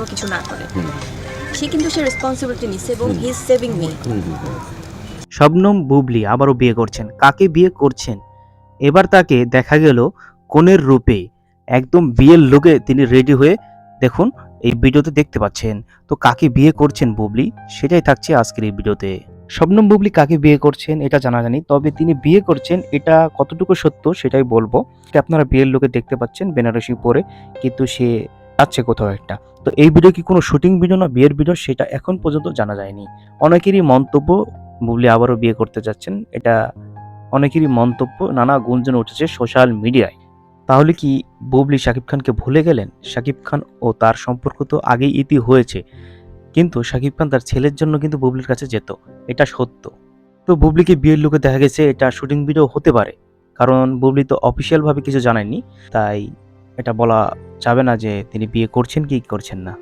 কোনো কিছু না করে। সে কিন্তু সে রেসপন্সিবিলিটি নিচ্ছে এবং he is saving me. Shabnam Bubly আবারও বিয়ে করছেন। কাকে বিয়ে করছেন? এবার তাকে দেখা গেল কনের রূপে। একদম বিয়ের লোকে তিনি রেডি হয়ে দেখুন এই ভিডিওতে দেখতে পাচ্ছেন। তো কাকে বিয়ে করছেন বুবলি? সেটাই থাকছে আজকের এই ভিডিওতে। শবনম বুবলি কাকে বিয়ে করছেন এটা জানা জানি তবে তিনি বিয়ে করছেন এটা কতটুকু সত্য সেটাই বলব। আপনারা বিয়ের লোকে দেখতে পাচ্ছেন, বেনারসি পরে, কিন্তু সে যাচ্ছে কোথাও একটা। তো এই ভিডিও কি কোনো শুটিং ভিডিও না বিয়ের ভিডিও সেটা এখন পর্যন্ত জানা যায়নি। অনেকেরই মন্তব্য বুবলি আবারও বিয়ে করতে যাচ্ছেন। এটা অনেকেরই মন্তব্য, নানা গুঞ্জন উঠেছে সোশ্যাল মিডিয়ায় তাহলে কি বুবলি শাকিব খানকে ভুলে গেলেন? শাকিব খান ও তার সম্পর্ক তো আগেই ইতি হয়েছে। কিন্তু শাকিব খান তার ছেলের জন্য কিন্তু বুবলির কাছে যেত। এটা সত্য। তো বুবলিকে বিয়ের লোকে দেখা গেছে, এটা শুটিং ভিডিও হতে পারে। কারণ বুবলি তো অফিসিয়ালভাবে কিছু জানায়নি। তাই এটা বলা যাবে না যে তিনি বিয়ে করছেন কি করছেন না।